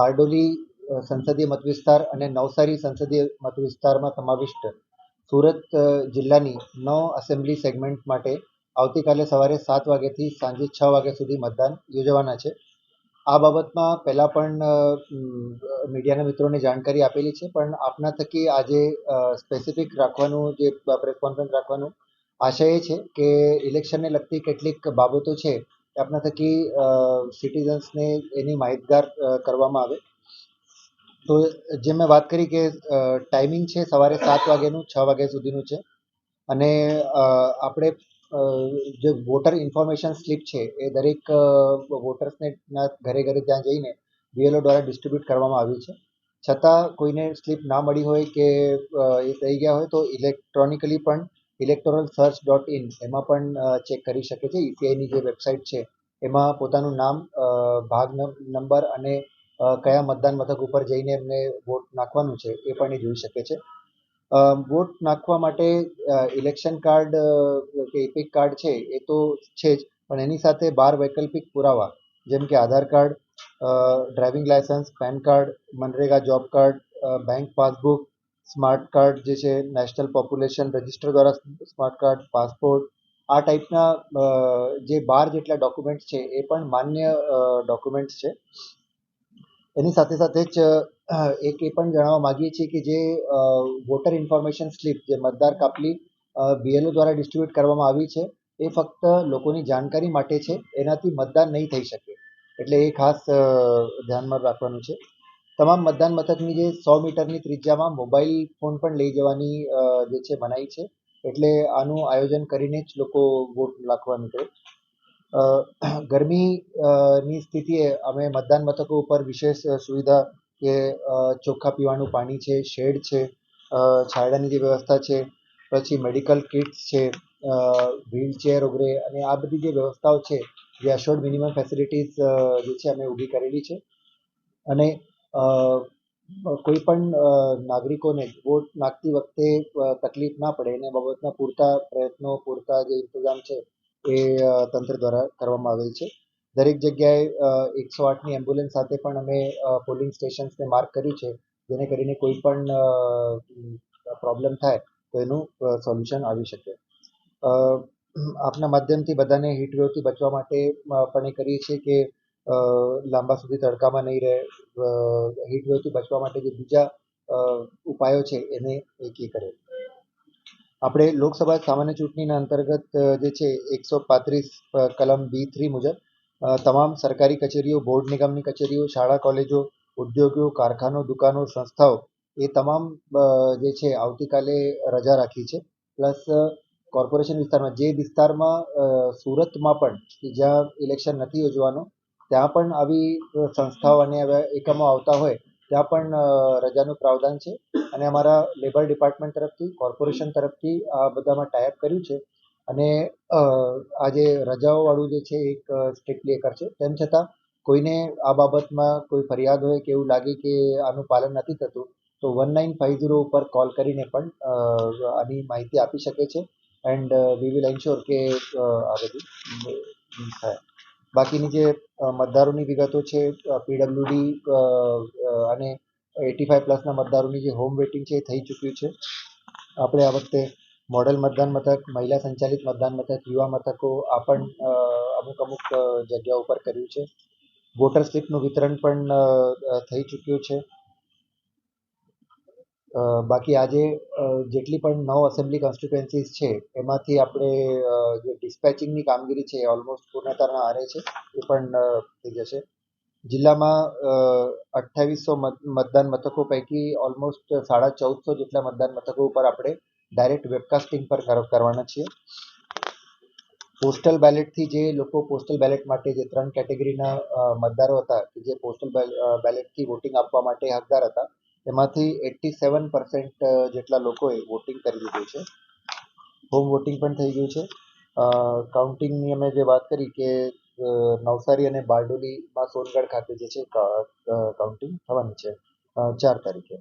બારડોલી સંસદીય મતવિસ્તાર અને નવસારી સંસદીય મતવિસ્તારમાં સમાવિષ્ટ સુરત જિલ્લાની નવ એસેમ્બલી સેગમેન્ટ માટે આવતીકાલે સવારે સાત વાગ્યાથી સાંજે છ વાગ્યા સુધી મતદાન યોજવાના છે. આ બાબતમાં પહેલાં પણ મીડિયાના મિત્રોને જાણકારી આપેલી છે, પણ આપના થકી આજે સ્પેસિફિક રાખવાનું જે પ્રેસ કોન્ફરન્સ રાખવાનું આશય એ છે કે ઇલેક્શનને લગતી કેટલીક બાબતો છે આપના થકી સિટીઝન્સને એની માહિતગાર કરવામાં આવે. તો જે મેં વાત કરી કે ટાઈમિંગ છે સવારે સાત વાગ્યાનું, છ વાગ્યા સુધીનું છે. અને આપણે જે વોટર ઇન્ફોર્મેશન સ્લીપ છે એ દરેક વોટર્સને ઘરે ઘરે ત્યાં જઈને બીએલઓ દ્વારા ડિસ્ટ્રીબ્યુટ કરવામાં આવી છે. છતાં કોઈને સ્લીપ ના મળી હોય કે એ થઈ ગયા હોય તો ઇલેક્ટ્રોનિકલી પણ ઇલેક્ટોરલ સર્ચ ડોટ ઇન એમાં પણ ચેક કરી શકે છે. યુપીઆઈની જે વેબસાઇટ છે, એમાં પોતાનું નામ ભાગ નંબર અને કયા મતદાન મથક ઉપર જઈને એમને વોટ નાખવાનું છે, એ પણ એ જોઈ શકે છે. વોટ નાખવા માટે ઇલેક્શન કાર્ડ કે ઇપિક કાર્ડ છે, એ તો છે જ, પણ એની સાથે બાર વૈકલ્પિક પુરાવા, જેમ કે Aadhaar card driving licence PAN card MNREGA job card bank passbook smart card જે છે, નેશનલ પોપ્યુલેશન રજિસ્ટર દ્વારા સ્માર્ટ કાર્ડ, પાસપોર્ટ, આ ટાઈપના જે બાર જેટલા ડોક્યુમેન્ટ્સ છે, એ પણ માન્ય ડોક્યુમેન્ટ્સ છે. એની સાથે સાથે જ એક એ પણ જણાવવા માગીએ છીએ કે જે વોટર ઇન્ફોર્મેશન સ્લીપ જે મતદાર કાપલી બીએલઓ દ્વારા ડિસ્ટ્રીબ્યુટ કરવામાં આવી છે, એ ફક્ત લોકોની જાણકારી માટે છે, એનાથી મતદાન નહીં થઈ શકે. એટલે એ ખાસ ધ્યાનમાં રાખવાનું છે. તમામ મતદાન મથકની જે સો મીટરની ત્રિજ્યામાં મોબાઈલ ફોન પણ લઈ જવાની જે છે મનાઈ છે. એટલે આનું આયોજન કરીને જ લોકો વોટ નાખવાનું છે ગરમીની સ્થિતિએ અમે મતદાન મથકો ઉપર વિશેષ સુવિધા કે ચોખ્ખા પીવાનું પાણી છે, શેડ છે છાયડાની જે વ્યવસ્થા છે, પછી મેડિકલ કિટ્સ છે વ્હીલચેર વગેરે અને આ બધી જે વ્યવસ્થાઓ છે, જે અશોર્ડ મિનિમમ ફેસિલિટીઝ જે છે અમે ઊભી કરેલી છે. અને કોઈ પણ નાગરિકોને વોટ નાખતી વખતે તકલીફ ના પડે, એના બાબતના પૂરતા પ્રયત્નો, પૂરતા જે ઇંતજામ છે, એ તંત્ર દ્વારા કરવામાં આવેલ છે. દરેક જગ્યાએ એકસો આઠની એમ્બ્યુલન્સ સાથે પણ અમે પોલિંગ સ્ટેશન્સને માર્ક કર્યું છે, જેને કરીને કોઈ પણ પ્રોબ્લેમ થાય, તો એનું સોલ્યુશન આવી શકે. આપના માધ્યમથી બધાને હીટવેવથી બચવા માટે પણ એ કરીએ છીએ કે લાંબા સુધી તડકામાં નહીં રહે હીટ વેવથી બચવા માટે જે બીજા ઉપાયો છે એને એકી કરે. આપણે લોકસભા સામાન્ય ચૂંટણીના અંતર્ગત જે છે એકસો પાંત્રીસ કલમ બી થ્રી મુજબ તમામ સરકારી કચેરીઓ, બોર્ડ નિગમની કચેરીઓ, શાળા, કોલેજો, ઉદ્યોગો, કારખાનો, દુકાનો, સંસ્થાઓ, એ તમામ જે છે આવતીકાલે રજા રાખી છે. પ્લસ કોર્પોરેશન વિસ્તારમાં, જે વિસ્તારમાં સુરતમાં પણ જ્યાં ઇલેક્શન નથી યોજવાનું ત્યાં પણ આવી સંસ્થાઓ અને એકમો આવતા હોય, ત્યાં પણ રજાનું પ્રાવધાન છે. અને અમારા લેબર ડિપાર્ટમેન્ટ તરફથી, કોર્પોરેશન તરફથી આ બધામાં ટાઈપ કર્યું છે. અને આ જે રજાઓવાળું જે છે, એક સ્ટ્રિક્ટલી એ કરશે તેમ છતાં, કોઈને આ બાબતમાં કોઈ ફરિયાદ હોય કે એવું લાગે કે આનું પાલન નથી થતું, તો વન નાઇન ફાઇવ ઝીરો ઉપર કોલ કરીને પણ આની માહિતી આપી શકે છે. એન્ડ વી વિલ એન્શ્યોર કે આ બધું થાય. બાકીની જે મતદારોની વિગતો છે પીડબ્લ્યુડી અને એટી ફાઇવ પ્લસના મતદારોની જે હોમ વેટિંગ છે એ થઈ ચૂક્યું છે. આપણે આ વખતે મોડલ મતદાન મથક, મહિલા સંચાલિત મતદાન મથક, યુવા મથકો, આ પણ અમુક અમુક જગ્યાઓ ઉપર કર્યું છે. વોટર સ્લીપનું વિતરણ પણ થઈ ચૂક્યું છે. બાકી આજે જેટલી પણ નવ એસેમ્બલી કોન્સ્ટિટ્યુએન્સીસ છે, એમાંથી આપણે જે ડિસ્પેચિંગની કામગીરી છે ઓલમોસ્ટ પૂર્ણતાના આરે છે, એ પણ થઈ જશે. જિલ્લામાં અઠ્ઠાવીસો મતદાન મથકો પૈકી ઓલમોસ્ટ સાડા ચૌદસો જેટલા મતદાન મથકો ઉપર આપણે ડાયરેક્ટ વેબકાસ્ટિંગ પર કરવાના છીએ. પોસ્ટલ બેલેટથી જે લોકો પોસ્ટલ બેલેટ માટે જે ત્રણ કેટેગરીના મતદારો હતા જે પોસ્ટલ બેલેટથી વોટિંગ આપવા માટે હકદાર હતા એમાંથી એટી સેવન પર્સન્ટ જેટલા લોકોએ વોટિંગ કરી લીધું છે. હોમ વોટિંગ પણ થઈ ગયું છે. કાઉન્ટિંગની અમે જે વાત કરી કે નવસારી અને બારડોલીમાં સોનગઢ ખાતે જે છે કાઉન્ટિંગ થવાની છે ચાર તારીખે.